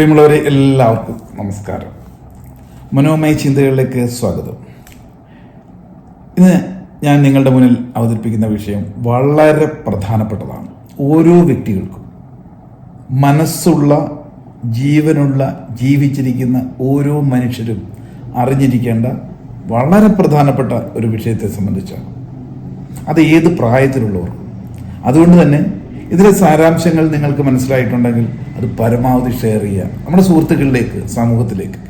പ്രിയമുള്ളവരെ എല്ലാവർക്കും നമസ്കാരം. മനോമയ ചിന്തകളിലേക്ക് സ്വാഗതം. ഇന്ന് ഞാൻ നിങ്ങളുടെ മുന്നിൽ അവതരിപ്പിക്കുന്ന വിഷയം വളരെ പ്രധാനപ്പെട്ടതാണ്. ഓരോ വ്യക്തികൾക്കും മനസ്സുള്ള ജീവനുള്ള ജീവിച്ചിരിക്കുന്ന ഓരോ മനുഷ്യരും അറിഞ്ഞിരിക്കേണ്ട വളരെ പ്രധാനപ്പെട്ട ഒരു വിഷയത്തെ സംബന്ധിച്ചാണ്. അത് ഏത് പ്രായത്തിലുള്ളവർക്കും. അതുകൊണ്ട് തന്നെ ഇതിലെ സാരാംശങ്ങൾ നിങ്ങൾക്ക് മനസ്സിലായിട്ടുണ്ടെങ്കിൽ അത് പരമാവധി ഷെയർ ചെയ്യുക. നമ്മുടെ സുഹൃത്തുക്കളിലേക്ക് സമൂഹത്തിലേക്ക്.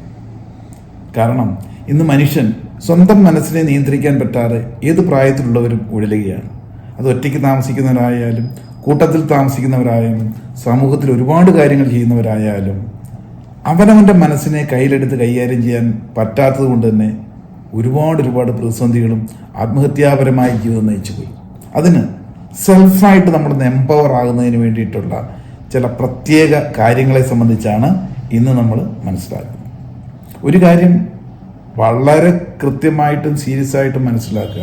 കാരണം ഇന്ന് മനുഷ്യൻ സ്വന്തം മനസ്സിനെ നിയന്ത്രിക്കാൻ പറ്റാതെ ഏത് പ്രായത്തിലുള്ളവരും ഉഴലുകയാണ്. അത് ഒറ്റയ്ക്ക് താമസിക്കുന്നവരായാലും കൂട്ടത്തിൽ താമസിക്കുന്നവരായാലും സമൂഹത്തിൽ ഒരുപാട് കാര്യങ്ങൾ ചെയ്യുന്നവരായാലും അവനവന്റെ മനസ്സിനെ കയ്യിലെടുത്ത് കൈകാര്യം ചെയ്യാൻ പറ്റാത്തത് കൊണ്ട് തന്നെ ഒരുപാട് ഒരുപാട് പ്രതിസന്ധികളും ആത്മഹത്യാപരമായ ജീവിതം നയിച്ചു പോയി അതിന് സെൽഫായിട്ട് നമ്മൾ എംപവർ ആകുന്നതിന് വേണ്ടിയിട്ടുള്ള ചില പ്രത്യേക കാര്യങ്ങളെ സംബന്ധിച്ചാണ് ഇന്ന് നമ്മൾ മനസ്സിലാക്കുന്നത്. ഒരു കാര്യം വളരെ കൃത്യമായിട്ടും സീരിയസ് ആയിട്ടും മനസ്സിലാക്കുക.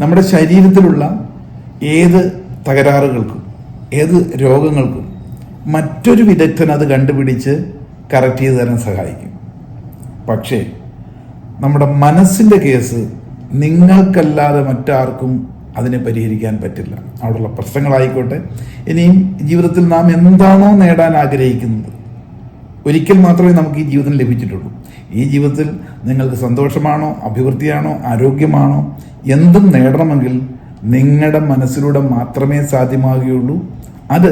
നമ്മുടെ ശരീരത്തിലുള്ള ഏത് തകരാറുകൾക്കും ഏത് രോഗങ്ങൾക്കും മറ്റൊരു വിദഗ്ധൻ അത് കണ്ടുപിടിച്ച് കറക്റ്റ് ചെയ്ത് തരാൻ സഹായിക്കും. പക്ഷേ നമ്മുടെ മനസ്സിന്റെ കേസ് നിങ്ങൾക്കല്ലാതെ മറ്റാർക്കും അതിനെ പരിഹരിക്കാൻ പറ്റില്ല. അവിടെയുള്ള പ്രശ്നങ്ങളായിക്കോട്ടെ. ഇനിയും ജീവിതത്തിൽ നാം എന്താണോ നേടാൻ ആഗ്രഹിക്കുന്നത് ഒരിക്കൽ മാത്രമേ നമുക്ക് ഈ ജീവിതം ലഭിച്ചിട്ടുള്ളൂ. ഈ ജീവിതത്തിൽ നിങ്ങൾക്ക് സന്തോഷമാണോ അഭിവൃദ്ധിയാണോ ആരോഗ്യമാണോ എന്തും നേടണമെങ്കിൽ നിങ്ങളുടെ മനസ്സിലൂടെ മാത്രമേ സാധ്യമാകുകയുള്ളൂ. അത്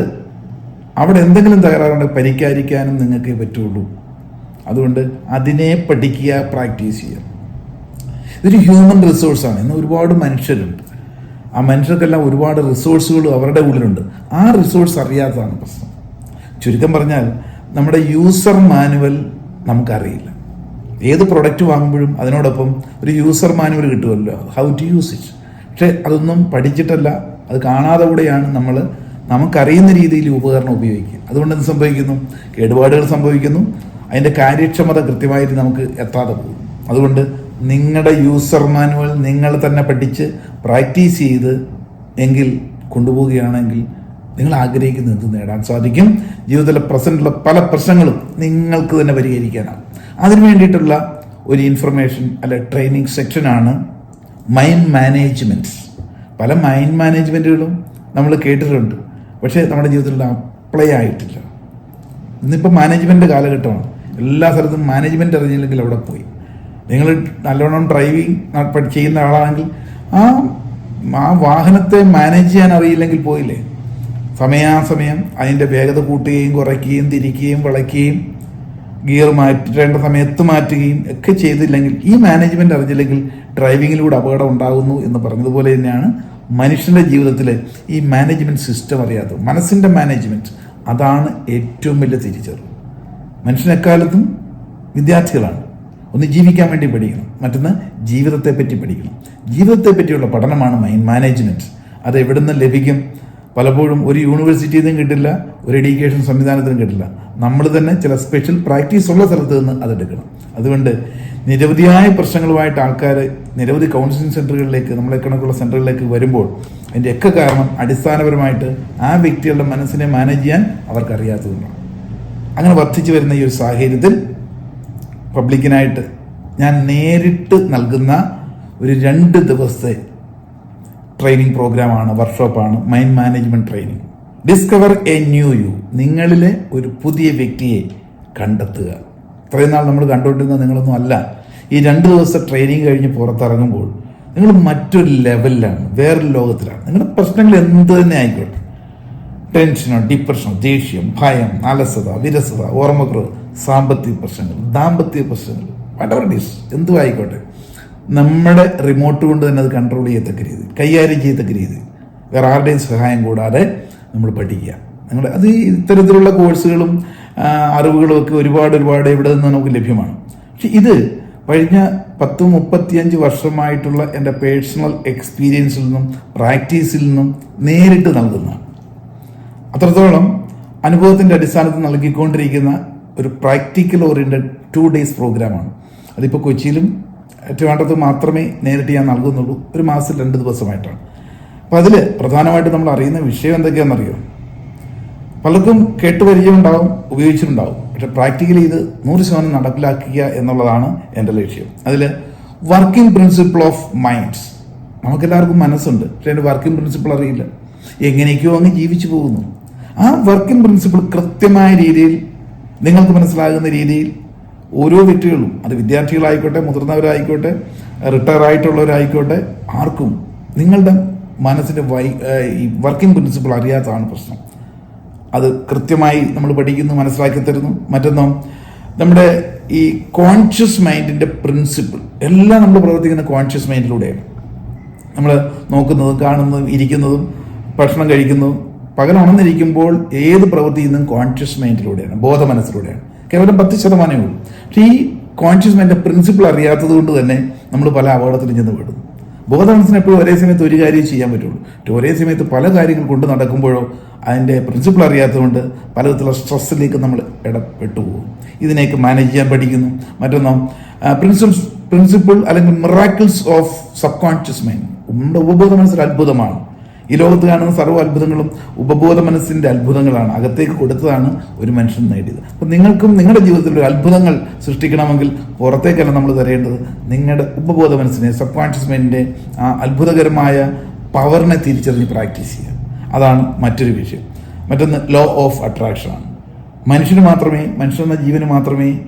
അവിടെ എന്തെങ്കിലും തകരാറുണ്ടെങ്കിൽ പരിഹരിക്കാനും നിങ്ങൾക്ക് പറ്റുള്ളൂ. അതുകൊണ്ട് അതിനെ പഠിക്കുക പ്രാക്ടീസ് ചെയ്യുക. ഇതൊരു ഹ്യൂമൻ റിസോഴ്സാണ് ഇന്ന് ഒരുപാട് മനുഷ്യരുണ്ട്. ആ മനുഷ്യർക്കെല്ലാം ഒരുപാട് റിസോഴ്സുകൾ അവരുടെ ഉള്ളിലുണ്ട്. ആ റിസോഴ്സ് അറിയാത്തതാണ് പ്രശ്നം. ചുരുക്കം പറഞ്ഞാൽ നമ്മുടെ യൂസർ മാനുവൽ നമുക്കറിയില്ല. ഏത് പ്രൊഡക്റ്റ് വാങ്ങുമ്പോഴും അതിനോടൊപ്പം ഒരു യൂസർ മാനുവൽ കിട്ടുമല്ലോ. ഹൗ ടു യൂസ് ഇറ്റ് പക്ഷേ അതൊന്നും പഠിച്ചിട്ടല്ല അത് കാണാതെ കൂടെയാണ് നമ്മൾ നമുക്കറിയുന്ന രീതിയിൽ ഉപകരണം ഉപയോഗിക്കുക. അതുകൊണ്ട് എന്ത് സംഭവിക്കുന്നു? കേടുപാടുകൾ സംഭവിക്കുന്നു. അതിന്റെ കാര്യക്ഷമത കൃത്യമായിട്ട് നമുക്ക് എത്താതെ പോകും. അതുകൊണ്ട് നിങ്ങളുടെ യൂസർ മാനുവൽ നിങ്ങൾ തന്നെ പഠിച്ച് പ്രാക്ടീസ് ചെയ്ത് എങ്കിൽ കൊണ്ടുപോവുകയാണെങ്കിൽ നിങ്ങൾ ആഗ്രഹിക്കുന്ന എന്ത് നേടാൻ സാധിക്കും? ജീവിതത്തിലെ പ്രസന്റുള്ള പല പ്രശ്നങ്ങളും നിങ്ങൾക്ക് തന്നെ പരിഹരിക്കാനാണ് അതിനു വേണ്ടിയിട്ടുള്ള ഒരു ഇൻഫർമേഷൻ അല്ലെ ട്രെയിനിങ് സെക്ഷനാണ് മൈൻഡ് മാനേജ്മെന്റ് പല മൈൻഡ് മാനേജ്മെന്റുകളും നമ്മൾ കേട്ടിട്ടുണ്ട്. പക്ഷേ നമ്മുടെ ജീവിതത്തിൽ അപ്ലൈ ആയിട്ടില്ല. ഇന്നിപ്പോൾ മാനേജ്മെന്റ് കാലഘട്ടമാണ്. എല്ലാ സ്ഥലത്തും മാനേജ്മെന്റ് അറിഞ്ഞില്ലെങ്കിൽ അവിടെ പോയി. നിങ്ങൾ നല്ലോണം ഡ്രൈവിംഗ് ചെയ്യുന്ന ആളാണെങ്കിൽ ആ ആ വാഹനത്തെ മാനേജ് ചെയ്യാൻ അറിയില്ലെങ്കിൽ പോയില്ലേ? സമയാസമയം അതിന്റെ വേഗത കൂട്ടുകയും കുറയ്ക്കുകയും തിരിക്കുകയും വളയ്ക്കുകയും ഗിയർ മാറ്റേണ്ട സമയത്ത് മാറ്റുകയും ഒക്കെ ചെയ്തില്ലെങ്കിൽ ഈ മാനേജ്മെന്റ് അറിഞ്ഞില്ലെങ്കിൽ ഡ്രൈവിങ്ങിലൂടെ അപകടം ഉണ്ടാകുന്നു എന്ന് പറഞ്ഞതുപോലെ തന്നെയാണ് മനുഷ്യന്റെ ജീവിതത്തിൽ ഈ മാനേജ്മെന്റ് സിസ്റ്റം അറിയാത്തത്. മനസ്സിന്റെ മാനേജ്മെന്റ് അതാണ് ഏറ്റവും വലിയ തിരിച്ചറിവ്. മനുഷ്യനെക്കാലത്തും വിദ്യാർത്ഥികളാണ്. ഒന്ന് ജീവിക്കാൻ വേണ്ടി പഠിക്കണം. മറ്റൊന്ന് ജീവിതത്തെ പറ്റി പഠിക്കണം. ജീവിതത്തെ പറ്റിയുള്ള പഠനമാണ് മൈൻഡ് മാനേജ്മെന്റ് അത് എവിടെ നിന്ന് ലഭിക്കും? പലപ്പോഴും ഒരു യൂണിവേഴ്സിറ്റിയിൽ നിന്നും കിട്ടില്ല ഒരു എഡ്യൂക്കേഷൻ സംവിധാനത്തിനും കിട്ടില്ല. നമ്മൾ തന്നെ ചില സ്പെഷ്യൽ പ്രാക്ടീസ് ഉള്ള സ്ഥലത്ത് നിന്ന് അതെടുക്കണം അതുകൊണ്ട് നിരവധിയായ പ്രശ്നങ്ങളുമായിട്ട് ആൾക്കാർ നിരവധി കൗൺസിലിംഗ് സെന്ററുകളിലേക്ക് നമ്മളെ കണക്കുള്ള സെന്ററുകളിലേക്ക് വരുമ്പോൾ അതിന്റെ ഒക്കെ കാരണം അടിസ്ഥാനപരമായിട്ട് ആ വ്യക്തികളുടെ മനസ്സിനെ മാനേജ് ചെയ്യാൻ അവർക്കറിയാത്തതുകൊണ്ടാണ്. അങ്ങനെ വർദ്ധിച്ചു വരുന്ന ഈ ഒരു സാഹചര്യത്തിൽ പബ്ലിക്കിനായിട്ട് ഞാൻ നേരിട്ട് നൽകുന്ന ഒരു രണ്ട് ദിവസത്തെ ട്രെയിനിങ് പ്രോഗ്രാമാണ് വർക്ക്ഷോപ്പാണ് mind management training. Discover a new you നിങ്ങളിലെ ഒരു പുതിയ വ്യക്തിയെ കണ്ടെത്തുക. ഇത്രയും നാൾ നമ്മൾ കണ്ടുകൊണ്ടിരുന്ന നിങ്ങളൊന്നും അല്ല. ഈ രണ്ട് ദിവസത്തെ ട്രെയിനിങ് കഴിഞ്ഞ് പുറത്തിറങ്ങുമ്പോൾ നിങ്ങൾ മറ്റൊരു ലെവലിലാണ് വേറൊരു ലോകത്തിലാണ്. നിങ്ങളുടെ പ്രശ്നങ്ങൾ എന്ത് തന്നെ ആയിക്കോട്ടെ. ടെൻഷനോ ഡിപ്രഷനോ ദേഷ്യം ഭയം അലസത വിരസത ഓർമ്മക്കുറവ്. സാമ്പത്തിക പ്രശ്നങ്ങൾ ദാമ്പത്യ പ്രശ്നങ്ങൾ വട്ടവർ ഡിസ് എന്തും ആയിക്കോട്ടെ. നമ്മുടെ റിമോട്ട് കൊണ്ട് തന്നെ അത് കൺട്രോൾ ചെയ്യത്തക്ക രീതി കൈകാര്യം ചെയ്യത്തക്ക രീതി. വേറെ ആരുടെയും സഹായം കൂടാതെ നമ്മൾ പഠിക്കുക. നിങ്ങൾ അത് ഇത്തരത്തിലുള്ള കോഴ്സുകളും അറിവുകളും ഒക്കെ ഒരുപാട് ഒരുപാട് ഇവിടെ നിന്ന് നമുക്ക് ലഭ്യമാണ്. പക്ഷെ ഇത് കഴിഞ്ഞ പത്ത് മുപ്പത്തിയഞ്ച് വർഷമായിട്ടുള്ള എന്റെ പേഴ്സണൽ എക്സ്പീരിയൻസിൽ നിന്നും പ്രാക്ടീസിൽ നിന്നും നേരിട്ട് നൽകുന്നതാണ്. അത്രത്തോളം അനുഭവത്തിന്റെ അടിസ്ഥാനത്തിൽ നൽകിക്കൊണ്ടിരിക്കുന്ന ഒരു പ്രാക്ടിക്കൽ ഓറിയന്റഡ് ടു ഡേയ്സ് പ്രോഗ്രാമാണ് അതിപ്പോൾ കൊച്ചിയിലും ട്രിവാൻഡ്രത്ത് മാത്രമേ നേരിട്ട് ഞാൻ നൽകുന്നുള്ളൂ. ഒരു മാസത്തിൽ രണ്ട് ദിവസമായിട്ടാണ്. അപ്പോൾ അതിൽ പ്രധാനമായിട്ട് നമ്മൾ അറിയുന്ന വിഷയം എന്തൊക്കെയാണെന്നറിയോ? പലർക്കും കേട്ടുപരിചയമുണ്ടാവും ഉപയോഗിച്ചിട്ടുണ്ടാവും. പക്ഷെ പ്രാക്ടിക്കലി ഇത് നൂറ് ശതമാനം നടപ്പിലാക്കുക എന്നുള്ളതാണ് എന്റെ ലക്ഷ്യം. അതിൽ വർക്കിംഗ് പ്രിൻസിപ്പിൾ ഓഫ് മൈൻഡ്സ് നമുക്കെല്ലാവർക്കും മനസ്സുണ്ട്. പക്ഷെ അതിന്റെ വർക്കിംഗ് പ്രിൻസിപ്പിൾ അറിയില്ല. എങ്ങനെയൊക്കെയോ അങ്ങ് ജീവിച്ചു പോകുന്നു. ആ വർക്കിംഗ് പ്രിൻസിപ്പിൾ കൃത്യമായ രീതിയിൽ നിങ്ങൾക്ക് മനസ്സിലാകുന്ന രീതിയിൽ ഓരോ വ്യക്തികളും അത് വിദ്യാർത്ഥികളായിക്കോട്ടെ മുതിർന്നവരായിക്കോട്ടെ റിട്ടയർ ആയിട്ടുള്ളവരായിക്കോട്ടെ ആർക്കും നിങ്ങളുടെ മനസ്സിന്റെ വൈ വർക്കിംഗ് പ്രിൻസിപ്പിൾ അറിയാത്തതാണ് പ്രശ്നം. അത് കൃത്യമായി നമ്മൾ പഠിക്കുന്നു മനസ്സിലാക്കി തരുന്നു. മറ്റൊന്നും നമ്മുടെ ഈ കോൺഷ്യസ് മൈൻഡിന്റെ പ്രിൻസിപ്പിൾ എല്ലാം നമ്മൾ പ്രവർത്തിക്കുന്ന കോൺഷ്യസ് മൈൻഡിലൂടെയാണ് നമ്മൾ നോക്കുന്നതും കാണുന്നതും ഇരിക്കുന്നതും ഭക്ഷണം കഴിക്കുന്നതും പകൽ ഉണർന്നിരിക്കുമ്പോൾ ഏത് പ്രവൃത്തി ചെയ്യുന്നതും കോൺഷ്യസ് മൈൻഡിലൂടെയാണ് ബോധ മനസ്സിലൂടെയാണ് കേവലം പത്ത് ശതമാനമേ ഉള്ളൂ. പക്ഷേ ഈ കോൺഷ്യസ് മൈൻഡിന്റെ പ്രിൻസിപ്പിൾ അറിയാത്തത് കൊണ്ട് തന്നെ നമ്മൾ പല അപകടത്തിലും ചെന്ന് പെടുന്നു. ബോധമനസ്സിന് എപ്പോഴും ഒരേ സമയത്ത് ഒരു കാര്യം ചെയ്യാൻ പറ്റുള്ളൂ. പക്ഷേ ഒരേ സമയത്ത് പല കാര്യങ്ങൾ കൊണ്ട് നടക്കുമ്പോഴോ അതിന്റെ പ്രിൻസിപ്പിൾ അറിയാത്തതുകൊണ്ട് പലവിധത്തിലുള്ള സ്ട്രെസ്സിലേക്ക് നമ്മൾ ഇടപെട്ടു പോകും. ഇതിനെയൊക്കെ മാനേജ് ചെയ്യാൻ പഠിക്കുന്നു. മറ്റൊന്നോ പ്രിൻസിപ്സ് പ്രിൻസിപ്പിൾ അല്ലെങ്കിൽ miracles of subconscious mind നമ്മുടെ ഉപബോധ മനസ്സിൽ അത്ഭുതമാണ്. ഈ ലോകത്ത് കാണുന്ന സർവ അത്ഭുതങ്ങളും ഉപബോധ മനസ്സിന്റെ അത്ഭുതങ്ങളാണ്. അകത്തേക്ക് കൊടുത്തതാണ് ഒരു മനുഷ്യൻ നേടിയത്. അപ്പം നിങ്ങൾക്കും നിങ്ങളുടെ ജീവിതത്തിൽ ഒരു അത്ഭുതങ്ങൾ സൃഷ്ടിക്കണമെങ്കിൽ പുറത്തേക്കല്ല നമ്മൾ തരേണ്ടത് നിങ്ങളുടെ ഉപബോധ മനസ്സിനെ സബ് കോൺഷ്യസ് മൈൻഡിന്റെ ആ അത്ഭുതകരമായ പവറിനെ തിരിച്ചറിഞ്ഞ് പ്രാക്ടീസ് ചെയ്യുക. അതാണ് മറ്റൊരു വിഷയം. മറ്റൊന്ന് ലോ ഓഫ് അട്രാക്ഷനാണ് മനുഷ്യന് മാത്രമേ മനുഷ്യൻ എന്ന ജീവന് മാത്രമേ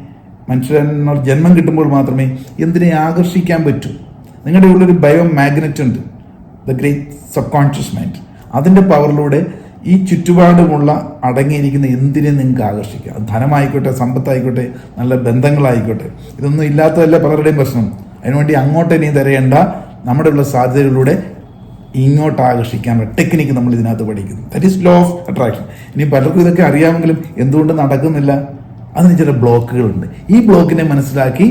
മനുഷ്യനോട് ജന്മം കിട്ടുമ്പോൾ മാത്രമേ എന്തിനെ ആകർഷിക്കാൻ പറ്റൂ? നിങ്ങളുടെ ഉള്ളൊരു ബയോ മാഗ്നറ്റ് ഉണ്ട്. The great subconscious mind അതിന്റെ പവറിലൂടെ ഈ ചുറ്റുപാടുമുള്ള അടങ്ങിയിരിക്കുന്ന എന്തിനെ നിങ്ങൾക്ക് ആകർഷിക്കാം? അത് ധനമായിക്കോട്ടെ സമ്പത്തായിക്കോട്ടെ നല്ല ബന്ധങ്ങളായിക്കോട്ടെ. ഇതൊന്നും ഇല്ലാത്തതല്ല പലരുടെയും പ്രശ്നം. അതിനുവേണ്ടി അങ്ങോട്ട് ഇനി തിരയേണ്ട നമ്മുടെ ഉള്ള സാധ്യതകളിലൂടെ ഇങ്ങോട്ട് ആകർഷിക്കാനുള്ള ടെക്നിക്ക് നമ്മൾ ഇതിനകത്ത് പഠിക്കുന്നു. That is law of attraction ഇനി പലർക്കും ഇതൊക്കെ അറിയാമെങ്കിലും എന്തുകൊണ്ട് നടക്കുന്നില്ല? അതിന് ചില ബ്ലോക്കുകളുണ്ട്. ഈ ബ്ലോക്കിനെ മനസ്സിലാക്കി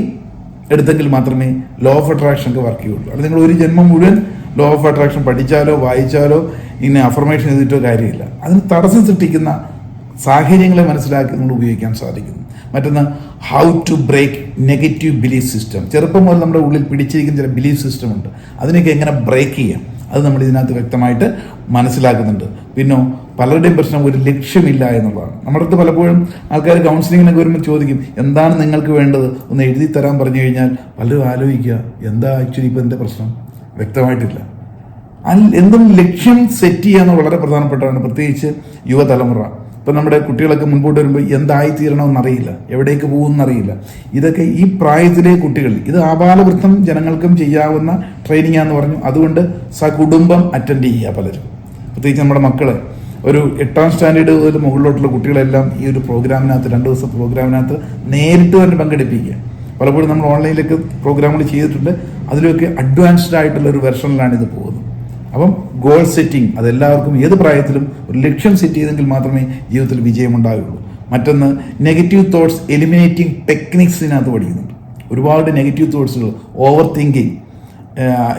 എടുത്തെങ്കിൽ മാത്രമേ ലോ ഓഫ് അട്രാക്ഷൻ ഒക്കെ വർക്ക് ചെയ്യുള്ളൂ. അത് നിങ്ങൾ ഒരു ജന്മം മുഴുവൻ ലോ ഓഫ് അട്രാക്ഷൻ പഠിച്ചാലോ വായിച്ചാലോ ഇങ്ങനെ അഫർമേഷൻ ചെയ്തിട്ടോ കാര്യമില്ല. അതിന് തടസ്സം സൃഷ്ടിക്കുന്ന സാഹചര്യങ്ങളെ മനസ്സിലാക്കി നമ്മൾ ഉപയോഗിക്കാൻ സാധിക്കുന്നു. മറ്റൊന്ന് how to break negative belief system ചെറുപ്പം മുതൽ നമ്മുടെ ഉള്ളിൽ പിടിച്ചിരിക്കുന്ന ചില ബിലീഫ് സിസ്റ്റം ഉണ്ട്. അതിനൊക്കെ എങ്ങനെ ബ്രേക്ക് ചെയ്യാം? അത് നമ്മൾ ഇതിനകത്ത് വ്യക്തമായിട്ട് മനസ്സിലാക്കുന്നുണ്ട്. പിന്നെ പലരുടെയും പ്രശ്നം ഒരു ലക്ഷ്യമില്ല എന്നുള്ളതാണ്. നമ്മുടെ അടുത്ത് പലപ്പോഴും ആൾക്കാർ കൗൺസിലിങ്ങിനൊക്കെ വരുമ്പോൾ ചോദിക്കും എന്താണ് നിങ്ങൾക്ക് വേണ്ടത്? ഒന്ന് എഴുതി തരാൻ പറഞ്ഞു കഴിഞ്ഞാൽ പലരും ആലോചിക്കുക എന്താ ആക്ച്വലി ഇപ്പോൾ എന്റെ പ്രശ്നം? വ്യക്തമായിട്ടില്ല. എന്തും ലക്ഷ്യം സെറ്റ് ചെയ്യാന്ന് വളരെ പ്രധാനപ്പെട്ടതാണ്. പ്രത്യേകിച്ച് യുവതലമുറ. ഇപ്പം നമ്മുടെ കുട്ടികളൊക്കെ മുൻപോട്ട് വരുമ്പോൾ എന്തായി തീരണമെന്നറിയില്ല എവിടേക്ക് പോകുമെന്നറിയില്ല. ഇതൊക്കെ ഈ പ്രായത്തിലെ കുട്ടികൾ ഇത് ആപാലവൃത്തം ജനങ്ങൾക്കും ചെയ്യാവുന്ന ട്രെയിനിങ് ആണെന്ന് പറഞ്ഞു. അതുകൊണ്ട് സകുടുംബം അറ്റൻഡ് ചെയ്യുക പലരും. പ്രത്യേകിച്ച് നമ്മുടെ മക്കളെ. ഒരു എട്ടാം സ്റ്റാൻഡേർഡ് മുതൽ മുകളിലോട്ടുള്ള കുട്ടികളെല്ലാം ഈ ഒരു പ്രോഗ്രാമിനകത്ത് രണ്ട് ദിവസം പ്രോഗ്രാമിനകത്ത് നേരിട്ട് തന്നെ പങ്കെടുപ്പിക്കുക. പലപ്പോഴും നമ്മൾ ഓൺലൈനിലൊക്കെ പ്രോഗ്രാമുകൾ ചെയ്തിട്ടുണ്ട്. അതിലൊക്കെ അഡ്വാൻസ്ഡ് ആയിട്ടുള്ള ഒരു വെർഷനിലാണ് ഇത് പോകുന്നത്. അപ്പം ഗോൾ സെറ്റിംഗ് അതെല്ലാവർക്കും ഏത് പ്രായത്തിലും ഒരു ലക്ഷ്യം സെറ്റ് ചെയ്തെങ്കിൽ മാത്രമേ ജീവിതത്തിൽ വിജയം ഉണ്ടാവുകയുള്ളൂ മറ്റൊന്ന് നെഗറ്റീവ് തോട്ട്സ് എലിമിനേറ്റിംഗ് ടെക്നിക്സ് ഇതിനകത്ത് പഠിക്കുന്നുണ്ട്. ഒരുപാട് നെഗറ്റീവ് തോട്ട്സുകൾ ഓവർ തിങ്കിങ്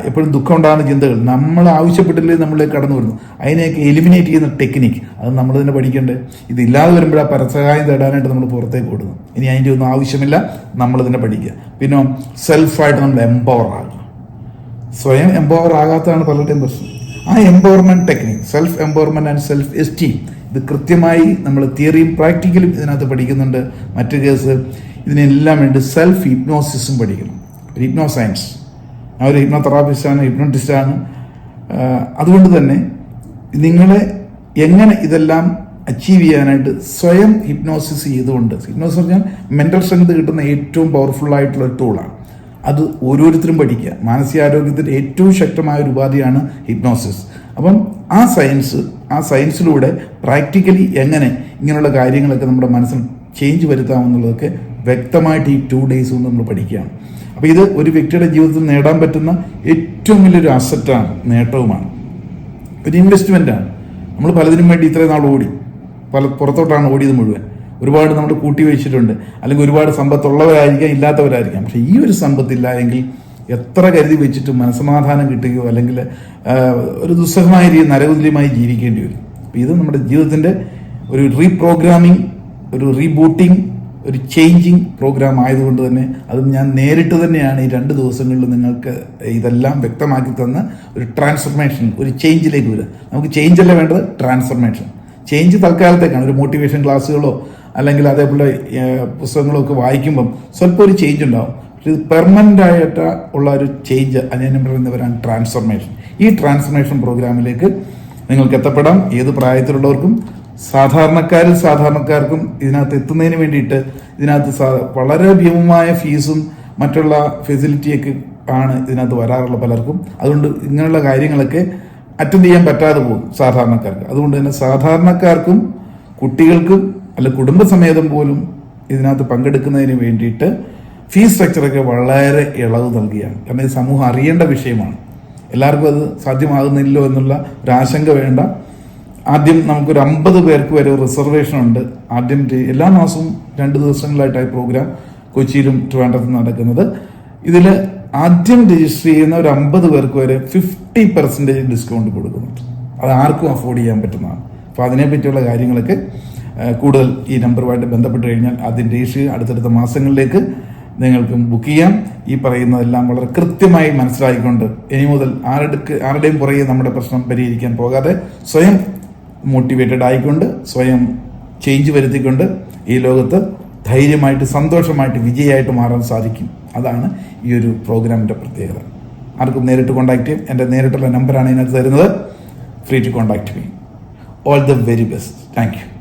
എപ്പോഴും ദുഃഖം ഉണ്ടാകുന്ന ചിന്തകൾ. നമ്മൾ ആവശ്യപ്പെട്ടില്ലേ നമ്മളിലേക്ക് കടന്നു വരുന്നു. അതിനെയൊക്കെ എലിമിനേറ്റ് ചെയ്യുന്ന ടെക്നിക്ക് അത് നമ്മൾ തന്നെ പഠിക്കേണ്ടത്. ഇതില്ലാതെ വരുമ്പോൾ പരസഹായം തേടാനായിട്ട് നമ്മൾ പുറത്തേക്ക് ഓടുന്നു ഇനി അതിന്റെ ഒന്നും ആവശ്യമില്ല. നമ്മൾ തന്നെ പഠിക്കുക. പിന്നെ സെൽഫായിട്ട് നമ്മൾ എംപവർ ആകുക സ്വയം എംപവർ ആകാത്തതാണ് പലരുടെയും പ്രശ്നം. ആ empowerment technique self empowerment and self esteem ഇത് കൃത്യമായി നമ്മൾ തിയറിയും പ്രാക്ടിക്കലും ഇതിനകത്ത് പഠിക്കുന്നുണ്ട്. മറ്റു കേസ് ഇതിനെല്ലാം വേണ്ടി സെൽഫ് ഹിപ്നോസിസും പഠിക്കണം. ഹിപ്നോ സയൻസ് ഒരു ഹിപ്നോ തെറാപ്പിസ്റ്റാണ് ഹിപ്നോട്ടിസ്റ്റാണ്. അതുകൊണ്ട് തന്നെ നിങ്ങളെ എങ്ങനെ ഇതെല്ലാം അച്ചീവ് ചെയ്യാനായിട്ട് സ്വയം ഹിപ്നോസിസ് ചെയ്തുകൊണ്ട് ഹിപ്നോസിസ് പറഞ്ഞാൽ മെന്റൽ സ്ട്രെങ്ത് കിട്ടുന്ന ഏറ്റവും പവർഫുൾ ആയിട്ടുള്ള ഒരു ടൂളാണ് അത് ഓരോരുത്തരും പഠിക്കുക. മാനസികാരോഗ്യത്തിന്റെ ഏറ്റവും ശക്തമായ ഒരു ഉപാധിയാണ് ഹിപ്നോസിസ് അപ്പം ആ സയൻസ് ആ സയൻസിലൂടെ പ്രാക്ടിക്കലി എങ്ങനെ ഇങ്ങനെയുള്ള കാര്യങ്ങളൊക്കെ നമ്മുടെ മനസ്സിൽ ചേഞ്ച് വരുത്താമെന്നുള്ളതൊക്കെ വ്യക്തമായിട്ട് ഈ ടു ഡേയ്സ് കൊണ്ട് നമ്മൾ പഠിക്കുകയാണ്. അപ്പോൾ ഇത് ഒരു വ്യക്തിയുടെ ജീവിതത്തിൽ നേടാൻ പറ്റുന്ന ഏറ്റവും വലിയൊരു അസറ്റാണ് നേട്ടവുമാണ്. ഒരു ഇൻവെസ്റ്റ്മെന്റാണ് നമ്മൾ പലതിനും വേണ്ടി ഇത്രയും നാൾ ഓടി. പല പുറത്തോട്ടാണ് ഓടിയത് മുഴുവൻ. ഒരുപാട് നമ്മൾ കൂട്ടി വെച്ചിട്ടുണ്ട്. അല്ലെങ്കിൽ ഒരുപാട് സമ്പത്തുള്ളവരായിരിക്കാം ഇല്ലാത്തവരായിരിക്കാം. പക്ഷേ ഈ ഒരു സമ്പത്തില്ല എങ്കിൽ എത്ര കരുതി വെച്ചിട്ടും മനസമാധാനം കിട്ടുകയോ അല്ലെങ്കിൽ ഒരു ദുസ്സഹമായ രീതി നരകുതുല്യമായി ജീവിക്കേണ്ടി വരും. അപ്പോൾ ഇത് നമ്മുടെ ജീവിതത്തിന്റെ ഒരു റീപ്രോഗ്രാമിംഗ് ഒരു റീബൂട്ടിംഗ് ഒരു ചേഞ്ചിങ് പ്രോഗ്രാം ആയതുകൊണ്ട് തന്നെ അത് ഞാൻ നേരിട്ട് തന്നെയാണ് ഈ രണ്ട് ദിവസങ്ങളിൽ നിങ്ങൾക്ക് ഇതെല്ലാം വ്യക്തമാക്കി തന്ന ഒരു ട്രാൻസ്ഫർമേഷൻ ഒരു ചേഞ്ചിലേക്ക് വരിക. നമുക്ക് ചേഞ്ച് അല്ല വേണ്ടത്? ട്രാൻസ്ഫർമേഷൻ ചേഞ്ച് തൽക്കാലത്തേക്കാണ്. ഒരു മോട്ടിവേഷൻ ക്ലാസ്സുകളോ അല്ലെങ്കിൽ അതേപോലെ പുസ്തകങ്ങളോ ഒക്കെ വായിക്കുമ്പം സ്വല്പം ഒരു ചേഞ്ച് ഉണ്ടാവും. പക്ഷെ ഇത് പെർമനന്റ് ആയിട്ട് ഉള്ള ഒരു ചേഞ്ച് അതിനെ പറയുന്നവരാണ് ട്രാൻസ്ഫർമേഷൻ ഈ ട്രാൻസ്ഫർമേഷൻ പ്രോഗ്രാമിലേക്ക് നിങ്ങൾക്ക് എത്തപ്പെടാം. ഏത് പ്രായത്തിലുള്ളവർക്കും സാധാരണക്കാരിൽ സാധാരണക്കാർക്കും ഇതിനകത്ത് എത്തുന്നതിന് വേണ്ടിയിട്ട് ഇതിനകത്ത് വളരെ ഭീമമായ ഫീസും മറ്റുള്ള ഫെസിലിറ്റിയൊക്കെ ആണ് ഇതിനകത്ത് വരാറുള്ള പലർക്കും. അതുകൊണ്ട് ഇങ്ങനെയുള്ള കാര്യങ്ങളൊക്കെ അറ്റൻഡ് ചെയ്യാൻ പറ്റാതെ പോകും സാധാരണക്കാർക്ക്. അതുകൊണ്ട് തന്നെ സാധാരണക്കാർക്കും കുട്ടികൾക്കും അല്ല കുടുംബസമേതം പോലും ഇതിനകത്ത് പങ്കെടുക്കുന്നതിന് വേണ്ടിയിട്ട് ഫീസ് സ്ട്രക്ചറൊക്കെ വളരെ ഇളവ് നൽകുകയാണ് കാരണം ഇത് സമൂഹം അറിയേണ്ട വിഷയമാണ്. എല്ലാവർക്കും അത് സാധ്യമാകുന്നില്ലോ എന്നുള്ള ഒരു ആശങ്ക വേണ്ട. ആദ്യം നമുക്കൊരു അമ്പത് പേർക്ക് വരെ റിസർവേഷൻ ഉണ്ട്. ആദ്യം എല്ലാ മാസവും രണ്ട് ദിവസങ്ങളായിട്ടായി പ്രോഗ്രാം കൊച്ചിയിലും ട്രിവാൻഡ്രത്തും നടക്കുന്നത്. ഇതിൽ ആദ്യം രജിസ്റ്റർ ചെയ്യുന്ന ഒരു അമ്പത് പേർക്ക് വരെ ഫിഫ്റ്റി പെർസെന്റേജ് ഡിസ്കൗണ്ട് കൊടുക്കുന്നുണ്ട്. അത് ആർക്കും അഫോർഡ് ചെയ്യാൻ പറ്റുന്നതാണ്. അപ്പോൾ അതിനെപ്പറ്റിയുള്ള കാര്യങ്ങളൊക്കെ കൂടുതൽ ഈ നമ്പറുമായിട്ട് ബന്ധപ്പെട്ട് കഴിഞ്ഞാൽ അതിന്റെ രജിസ്റ്റർ അടുത്തടുത്ത മാസങ്ങളിലേക്ക് നിങ്ങൾക്ക് ബുക്ക് ചെയ്യാം. ഈ പറയുന്നതെല്ലാം വളരെ കൃത്യമായി മനസ്സിലാക്കിക്കൊണ്ട് ഇനി മുതൽ ആരുടെ ആരുടെയും പുറകെ നമ്മുടെ പ്രശ്നം പരിഹരിക്കാൻ പോകാതെ സ്വയം മോട്ടിവേറ്റഡ് ആയിക്കൊണ്ട് സ്വയം ചേഞ്ച് വരുത്തിക്കൊണ്ട് ഈ ലോകത്ത് ധൈര്യമായിട്ട് സന്തോഷമായിട്ട് വിജയമായിട്ട് മാറാൻ സാധിക്കും. അതാണ് ഈ ഒരു പ്രോഗ്രാമിന്റെ പ്രത്യേകത. ആർക്കും നേരിട്ട് കോൺടാക്ട് ചെയ്യും. എന്റെ നേരിട്ടുള്ള നമ്പറാണ് ഇതിനകത്ത് തരുന്നത്. Free to contact me all the very best thank you